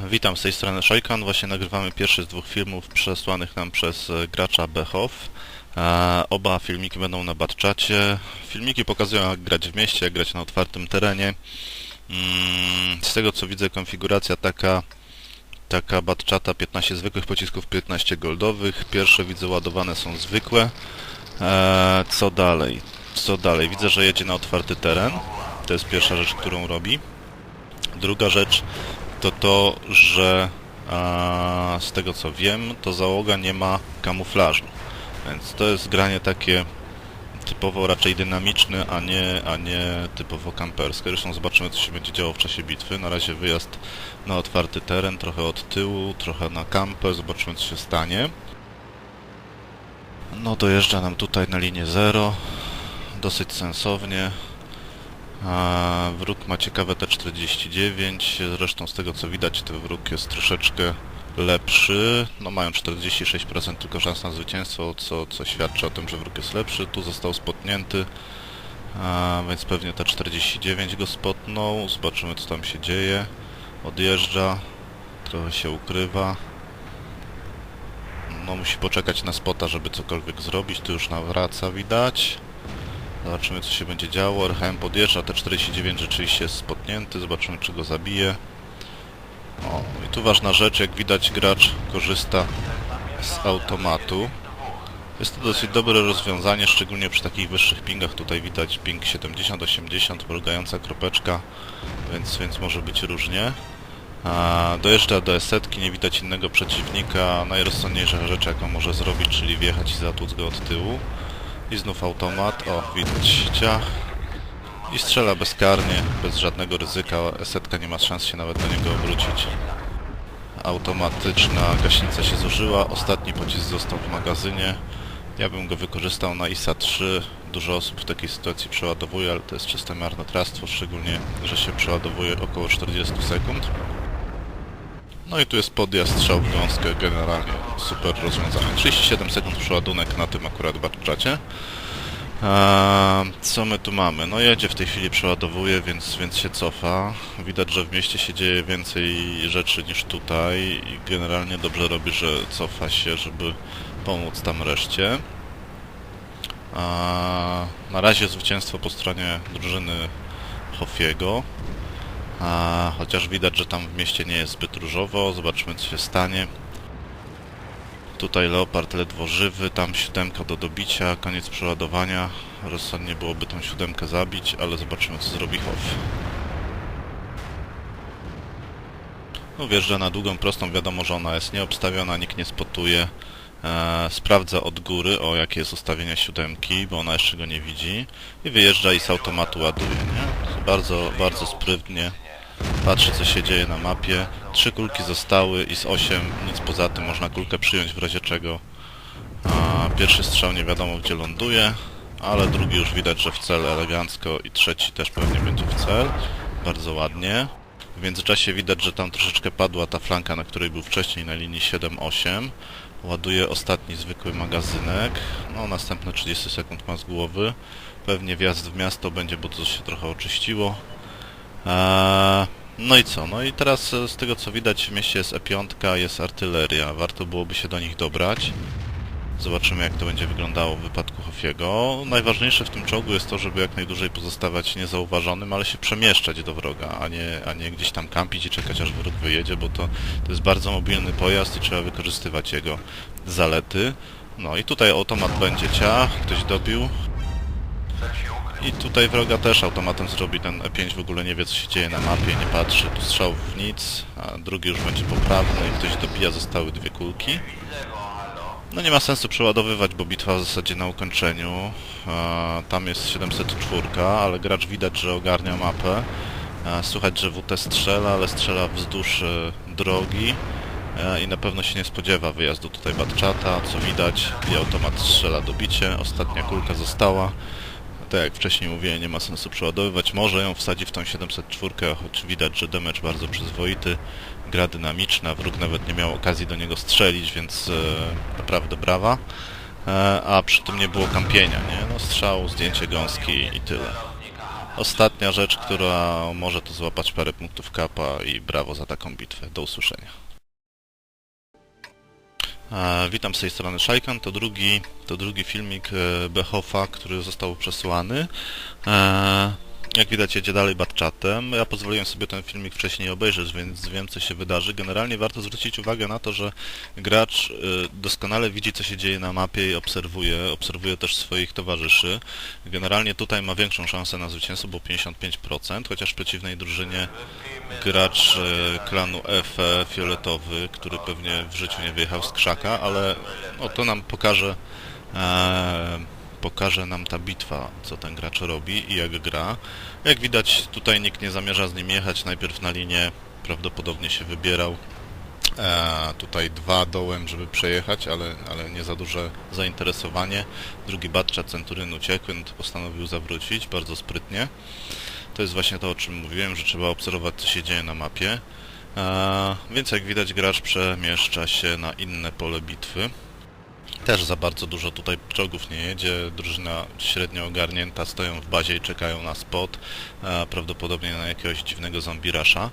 Witam z tej strony Szojkan. Właśnie nagrywamy pierwszy z dwóch filmów przesłanych nam przez e, gracza Bechow. E, oba filmiki będą na Batczacie. Filmiki pokazują jak grać w mieście, jak grać na otwartym terenie. Mm, z tego co widzę konfiguracja taka taka Batchata 15 zwykłych pocisków, 15 goldowych. Pierwsze widzę ładowane są zwykłe. E, co dalej? Co dalej? Widzę, że jedzie na otwarty teren. To jest pierwsza rzecz, którą robi. Druga rzecz to to, że a, z tego co wiem, to załoga nie ma kamuflażu. Więc to jest granie takie typowo raczej dynamiczne, a nie, a nie typowo kamperskie. Zresztą zobaczymy, co się będzie działo w czasie bitwy. Na razie wyjazd na otwarty teren, trochę od tyłu, trochę na kampę. Zobaczymy, co się stanie. No dojeżdża nam tutaj na linię 0. Dosyć sensownie. A wróg ma ciekawe T49, zresztą z tego co widać to wróg jest troszeczkę lepszy. No mają 46% tylko szans na zwycięstwo, co, co świadczy o tym, że wróg jest lepszy. Tu został spotnięty, a, więc pewnie T49 go spotnął. Zobaczymy co tam się dzieje. Odjeżdża, trochę się ukrywa. No musi poczekać na spota, żeby cokolwiek zrobić. Tu już nawraca widać. Zobaczymy co się będzie działo. RHM podjeżdża, T49 rzeczywiście jest spotnięty, zobaczymy czy go zabije. O, i tu ważna rzecz, jak widać gracz korzysta z automatu. Jest to dosyć dobre rozwiązanie, szczególnie przy takich wyższych pingach. Tutaj widać ping 70-80, mrugająca kropeczka, więc, więc może być różnie. A, dojeżdża do esetki, nie widać innego przeciwnika. Najrozsądniejsza rzecz jaką może zrobić, czyli wjechać i zatłuc go od tyłu. I znów automat. O, widać ciach. I strzela bezkarnie, bez żadnego ryzyka. Esetka nie ma szans się nawet do niego obrócić. Automatyczna gaśnica się zużyła. Ostatni pocisk został w magazynie. Ja bym go wykorzystał na ISA 3. Dużo osób w takiej sytuacji przeładowuje, ale to jest czyste marnotrawstwo, szczególnie, że się przeładowuje około 40 sekund. No i tu jest podjazd, strzał w gąskę, generalnie super rozwiązanie. 37 sekund przeładunek na tym akurat barczacie. Co my tu mamy? No jedzie w tej chwili, przeładowuje, więc, więc się cofa. Widać, że w mieście się dzieje więcej rzeczy niż tutaj i generalnie dobrze robi, że cofa się, żeby pomóc tam reszcie. Na razie zwycięstwo po stronie drużyny Hoffiego. A, chociaż widać, że tam w mieście nie jest zbyt różowo. Zobaczymy, co się stanie. Tutaj Leopard ledwo żywy, tam siódemka do dobicia, koniec przeładowania. Rozsądnie byłoby tą siódemkę zabić, ale zobaczymy, co zrobi Hoff. No wjeżdża na długą, prostą, wiadomo, że ona jest nieobstawiona, nikt nie spotuje. E, sprawdza od góry, o jakie jest ustawienie siódemki, bo ona jeszcze go nie widzi. I wyjeżdża i z automatu ładuje, nie? Bardzo, bardzo sprytnie. Patrzy co się dzieje na mapie. Trzy kulki zostały i z 8 nic poza tym można kulkę przyjąć w razie czego. A pierwszy strzał nie wiadomo gdzie ląduje, ale drugi już widać, że w cel elegancko i trzeci też pewnie będzie w cel. Bardzo ładnie. W międzyczasie widać, że tam troszeczkę padła ta flanka, na której był wcześniej na linii 7-8. Ładuje ostatni zwykły magazynek. No, następne 30 sekund ma z głowy. Pewnie wjazd w miasto będzie, bo to się trochę oczyściło. Eee, no i co? No i teraz e, z tego co widać w mieście jest E5, jest artyleria. Warto byłoby się do nich dobrać. Zobaczymy jak to będzie wyglądało w wypadku Hoffiego. Najważniejsze w tym czołgu jest to, żeby jak najdłużej pozostawać niezauważonym, ale się przemieszczać do wroga, a nie, a nie gdzieś tam kampić i czekać aż wróg wyjedzie, bo to, to jest bardzo mobilny pojazd i trzeba wykorzystywać jego zalety. No i tutaj automat będzie ciach, ktoś dobił. I tutaj wroga też automatem zrobi ten E5, w ogóle nie wie co się dzieje na mapie, nie patrzy, tu strzał w nic, a drugi już będzie poprawny i ktoś dobija, zostały dwie kulki. No nie ma sensu przeładowywać, bo bitwa w zasadzie na ukończeniu. E, tam jest 704, ale gracz widać, że ogarnia mapę. E, słychać, że WT strzela, ale strzela wzdłuż e, drogi e, i na pewno się nie spodziewa wyjazdu tutaj Batchata, co widać. I automat strzela dobicie, ostatnia kulka została. Tak jak wcześniej mówiłem, nie ma sensu przeładowywać. Może ją wsadzi w tą 704, choć widać, że damage bardzo przyzwoity. Gra dynamiczna, wróg nawet nie miał okazji do niego strzelić, więc e, naprawdę brawa. E, a przy tym nie było kampienia, nie? No strzał, zdjęcie gąski i tyle. ostatnia rzecz, która może tu złapać parę punktów kapa i brawo za taką bitwę. Do usłyszenia. E, witam z tej strony Szajkan, to drugi, to drugi filmik e, Behofa, który został przesłany. Jak widać jedzie dalej batchatem. Ja pozwoliłem sobie ten filmik wcześniej obejrzeć, więc wiem co się wydarzy. Generalnie warto zwrócić uwagę na to, że gracz y, doskonale widzi co się dzieje na mapie i obserwuje, obserwuje też swoich towarzyszy. Generalnie tutaj ma większą szansę na zwycięstwo, bo 55%, chociaż w przeciwnej drużynie gracz y, klanu F e, fioletowy, który pewnie w życiu nie wyjechał z krzaka, ale no, to nam pokaże e, pokaże nam ta bitwa, co ten gracz robi i jak gra. Jak widać, tutaj nikt nie zamierza z nim jechać. Najpierw na linię prawdopodobnie się wybierał. E, tutaj dwa dołem, żeby przejechać, ale, ale nie za duże zainteresowanie. Drugi Batcza Centuryn uciekł, postanowił zawrócić bardzo sprytnie. To jest właśnie to, o czym mówiłem, że trzeba obserwować, co się dzieje na mapie. E, więc jak widać, gracz przemieszcza się na inne pole bitwy. Też za bardzo dużo tutaj czołgów nie jedzie, drużyna średnio ogarnięta, stoją w bazie i czekają na spot, e, prawdopodobnie na jakiegoś dziwnego zombirasza.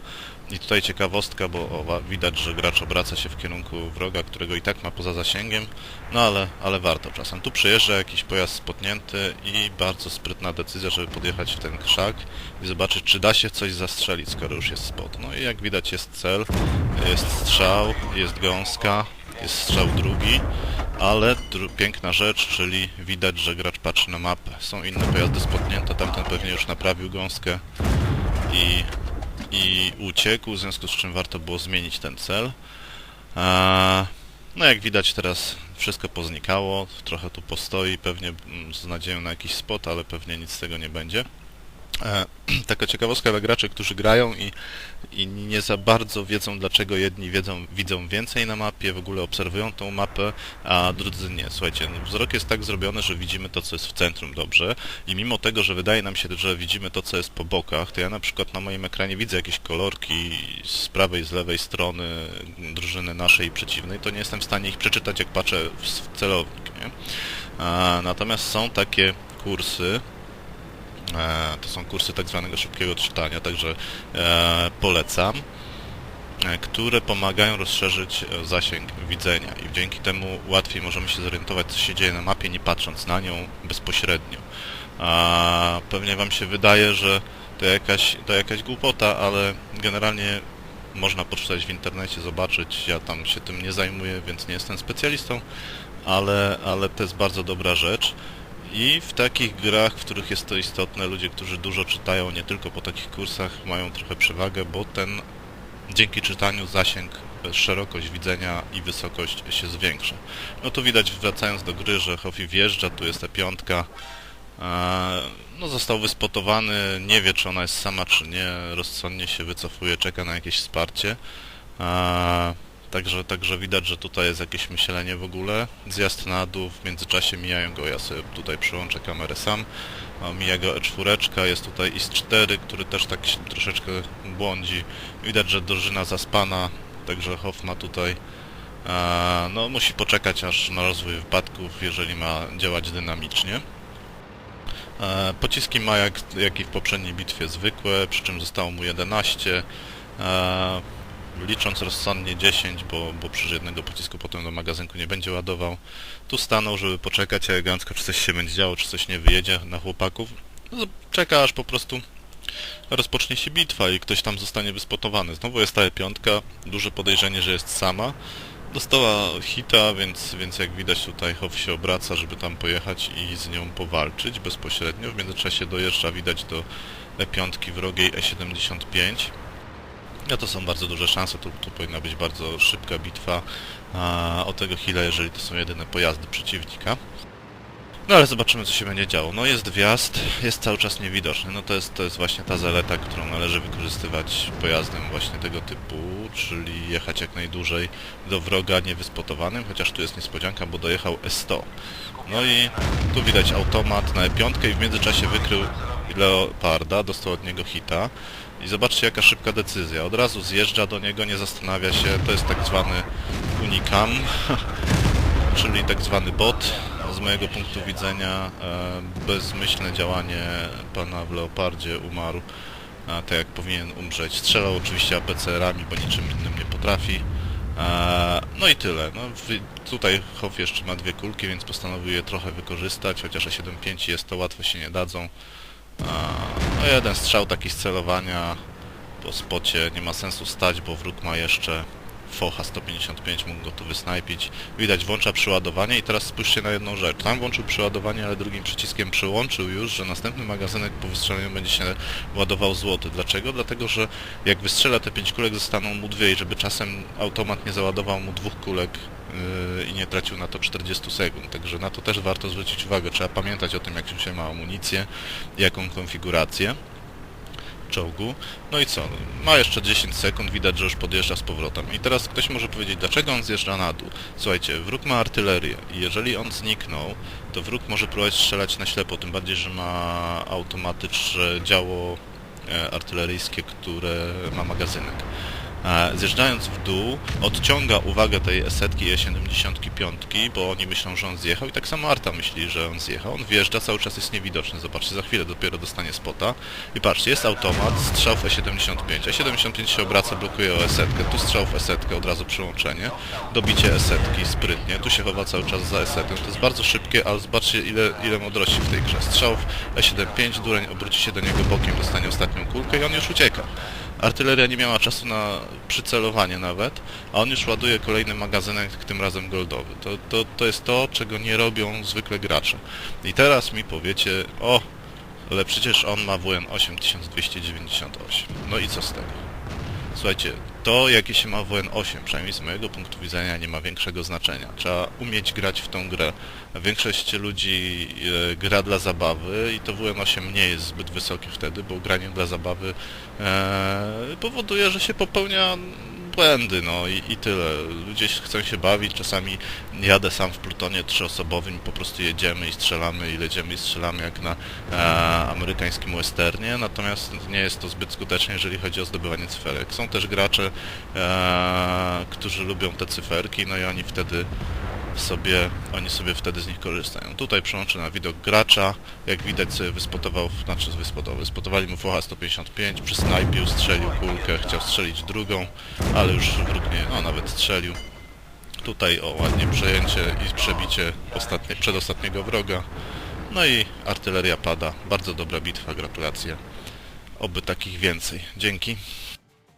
I tutaj ciekawostka, bo o, widać, że gracz obraca się w kierunku wroga, którego i tak ma poza zasięgiem, no ale, ale warto czasem. Tu przyjeżdża jakiś pojazd spotnięty i bardzo sprytna decyzja, żeby podjechać w ten krzak i zobaczyć, czy da się coś zastrzelić, skoro już jest spot. No i jak widać jest cel, jest strzał, jest gąska, jest strzał drugi, ale piękna rzecz, czyli widać, że gracz patrzy na mapę. Są inne pojazdy spotnięte, tamten pewnie już naprawił gąskę i, i uciekł, w związku z czym warto było zmienić ten cel. Eee, no jak widać teraz wszystko poznikało, trochę tu postoi, pewnie mm, z nadzieją na jakiś spot, ale pewnie nic z tego nie będzie. E, taka ciekawostka dla graczy, którzy grają i, i nie za bardzo wiedzą, dlaczego jedni wiedzą, widzą więcej na mapie, w ogóle obserwują tą mapę, a drudzy nie. Słuchajcie, no, wzrok jest tak zrobiony, że widzimy to, co jest w centrum dobrze i mimo tego, że wydaje nam się, że widzimy to, co jest po bokach, to ja na przykład na moim ekranie widzę jakieś kolorki z prawej, z lewej strony drużyny naszej i przeciwnej, to nie jestem w stanie ich przeczytać, jak patrzę w, celownik, nie? A, natomiast są takie kursy, to są kursy tak zwanego szybkiego czytania, także e, polecam, e, które pomagają rozszerzyć zasięg widzenia i dzięki temu łatwiej możemy się zorientować, co się dzieje na mapie, nie patrząc na nią bezpośrednio. Pewnie Wam się wydaje, że to jakaś, to jakaś głupota, ale generalnie można poczytać w internecie, zobaczyć. Ja tam się tym nie zajmuję, więc nie jestem specjalistą, ale, ale to jest bardzo dobra rzecz. I w takich grach, w których jest to istotne, ludzie, którzy dużo czytają, nie tylko po takich kursach, mają trochę przewagę, bo ten dzięki czytaniu zasięg, szerokość widzenia i wysokość się zwiększa. No to widać wracając do gry, że Hofi wjeżdża, tu jest ta piątka. No został wyspotowany, nie wie czy ona jest sama czy nie, rozsądnie się wycofuje, czeka na jakieś wsparcie. Także, także widać, że tutaj jest jakieś myślenie w ogóle. Zjazd na dół, w międzyczasie mijają go, ja sobie tutaj przyłączę kamerę sam. Mija go E4, jest tutaj IS-4, który też tak troszeczkę błądzi. Widać, że drużyna zaspana, także Hoff ma tutaj... No, musi poczekać aż na rozwój wypadków, jeżeli ma działać dynamicznie. E, pociski ma jak, jak i w poprzedniej bitwie zwykłe, przy czym zostało mu 11. E, licząc rozsądnie 10, bo, bo przy jednego pocisku potem do magazynku nie będzie ładował. Tu stanął, żeby poczekać elegancko, czy coś się będzie działo, czy coś nie wyjedzie na chłopaków. No, czeka aż po prostu rozpocznie się bitwa i ktoś tam zostanie wyspotowany. Znowu jest ta piątka, duże podejrzenie, że jest sama. Dostała hita, więc, więc jak widać tutaj Hoff się obraca, żeby tam pojechać i z nią powalczyć bezpośrednio. W międzyczasie dojeżdża widać do E5 wrogiej E75. No to są bardzo duże szanse, tu, tu powinna być bardzo szybka bitwa o tego Hila, jeżeli to są jedyne pojazdy przeciwnika. No ale zobaczymy co się będzie działo. No jest wjazd, jest cały czas niewidoczny. No to jest, to jest właśnie ta zaleta, którą należy wykorzystywać pojazdem właśnie tego typu, czyli jechać jak najdłużej do wroga niewyspotowanym, chociaż tu jest niespodzianka, bo dojechał S100. No i tu widać automat na E5 i w międzyczasie wykrył Leoparda, dostał od niego hita. I zobaczcie jaka szybka decyzja. Od razu zjeżdża do niego, nie zastanawia się. To jest tak zwany unikam, czyli tak zwany bot z mojego punktu widzenia e, bezmyślne działanie pana w Leopardzie umarł tak jak powinien umrzeć. Strzelał oczywiście APCR-ami, bo niczym innym nie potrafi. E, No i tyle. No, tutaj Hoff jeszcze ma dwie kulki, więc postanowił je trochę wykorzystać, chociaż 7.5 jest to łatwo się nie dadzą. No jeden strzał taki z celowania po spocie nie ma sensu stać, bo wróg ma jeszcze Focha 155, mógł go tu wysnajpić. Widać, włącza przyładowanie i teraz spójrzcie na jedną rzecz. Tam włączył przyładowanie, ale drugim przyciskiem przyłączył już, że następny magazynek po wystrzeleniu będzie się ładował złoty. Dlaczego? Dlatego, że jak wystrzela te 5 kulek, zostaną mu dwie i żeby czasem automat nie załadował mu dwóch kulek yy, i nie tracił na to 40 sekund. Także na to też warto zwrócić uwagę. Trzeba pamiętać o tym, jak się ma amunicję, jaką konfigurację czołgu. No i co? Ma jeszcze 10 sekund, widać, że już podjeżdża z powrotem. I teraz ktoś może powiedzieć, dlaczego on zjeżdża na dół? Słuchajcie, wróg ma artylerię i jeżeli on zniknął, to wróg może próbować strzelać na ślepo, tym bardziej, że ma automatyczne działo e, artyleryjskie, które ma magazynek. Zjeżdżając w dół, odciąga uwagę tej esetki E75, bo oni myślą, że on zjechał i tak samo Arta myśli, że on zjechał. On wjeżdża, cały czas jest niewidoczny. Zobaczcie, za chwilę dopiero dostanie spota. I patrzcie, jest automat, strzał w E75. E75 się obraca, blokuje o esetkę. Tu strzał w esetkę, od razu przyłączenie. Dobicie esetki sprytnie. Tu się chowa cały czas za esetką. To jest bardzo szybkie, ale zobaczcie ile, ile mądrości w tej grze. Strzał w E75, dureń obróci się do niego bokiem, dostanie ostatnią kulkę i on już ucieka. Artyleria nie miała czasu na przycelowanie nawet, a on już ładuje kolejny magazynek, tym razem goldowy. To, to, to jest to, czego nie robią zwykle gracze. I teraz mi powiecie, o, ale przecież on ma WN 8298. No i co z tego? Słuchajcie, to jakie się ma WN8, przynajmniej z mojego punktu widzenia, nie ma większego znaczenia. Trzeba umieć grać w tą grę. Większość ludzi e, gra dla zabawy i to WN8 nie jest zbyt wysokie wtedy, bo granie dla zabawy e, powoduje, że się popełnia błędy, no i, i tyle. Ludzie chcą się bawić, czasami jadę sam w plutonie trzyosobowym po prostu jedziemy i strzelamy i lecimy i strzelamy jak na e, amerykańskim westernie, natomiast nie jest to zbyt skuteczne, jeżeli chodzi o zdobywanie cyferek. Są też gracze, e, którzy lubią te cyferki, no i oni wtedy sobie, oni sobie wtedy z nich korzystają. Tutaj przełączę na widok gracza, jak widać sobie wyspotował, znaczy wyspotował, wyspotowali mu Focha 155, przysnajpił, strzelił kulkę, chciał strzelić drugą, ale już wróg nie, no nawet strzelił. Tutaj o ładnie przejęcie i przebicie ostatnie, przedostatniego wroga. No i artyleria pada. Bardzo dobra bitwa, gratulacje. Oby takich więcej. Dzięki.